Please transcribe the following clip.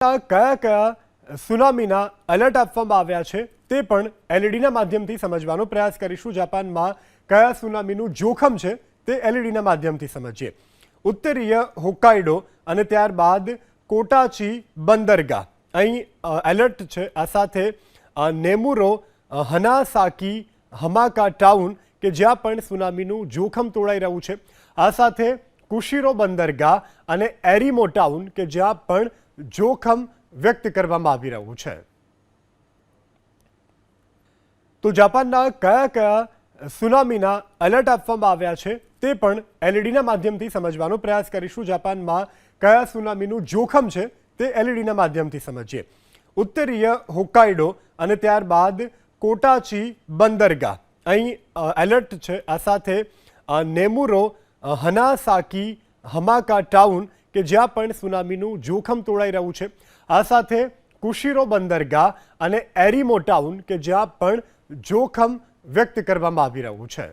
કયા કયા સુનામીના એલર્ટ આપવામાં આવ્યા છે તે પણ એલઈડીના માધ્યમથી સમજવાનો પ્રયાસ કરીશું. જાપાનમાં કયા સુનામીનું જોખમ છે તે એલઈડીના માધ્યમથી સમજીએ. ઉત્તરીય હોકાઈડો અને ત્યારબાદ કોટાચી બંદરગાહ. અહીં એલર્ટ છે. આ સાથે નેમુરો હનાસાકી, હમાકા ટાઉન કે જ્યાં પણ સુનામીનું જોખમ તોડાઈ રહ્યું છે. આ સાથે કુશીરો બંદરગાહ અને એરિમો ટાઉન કે જ્યાં પણ જોખમ વ્યક્ત કરવામાં આવી રહ્યું છે. તો જાપાનના કયા કયા સુનામીના એલર્ટ આપવામાં આવ્યા છે તે પણ એલઈડીના માધ્યમથી સમજવાનો પ્રયાસ કરીશું. જાપાનમાં કયા સુનામીનું જોખમ છે તે એલઈડીના માધ્યમથી સમજીએ. ઉત્તરીય હોકાઈડો અને ત્યારબાદ કોટાચી બંદરગાહ. અહીં એલર્ટ છે. આ સાથે નેમુરો હનાસાકી, હમાકા ટાઉન કે જ્યાં પણ સુનામીનું જોખમ તોડાઈ રહ્યું છે. આ સાથે કુશીરો બંદરગાહ અને એરીમો ટાઉન કે જ્યાં પણ જોખમ વ્યક્ત કરવામાં આવી રહ્યું છે.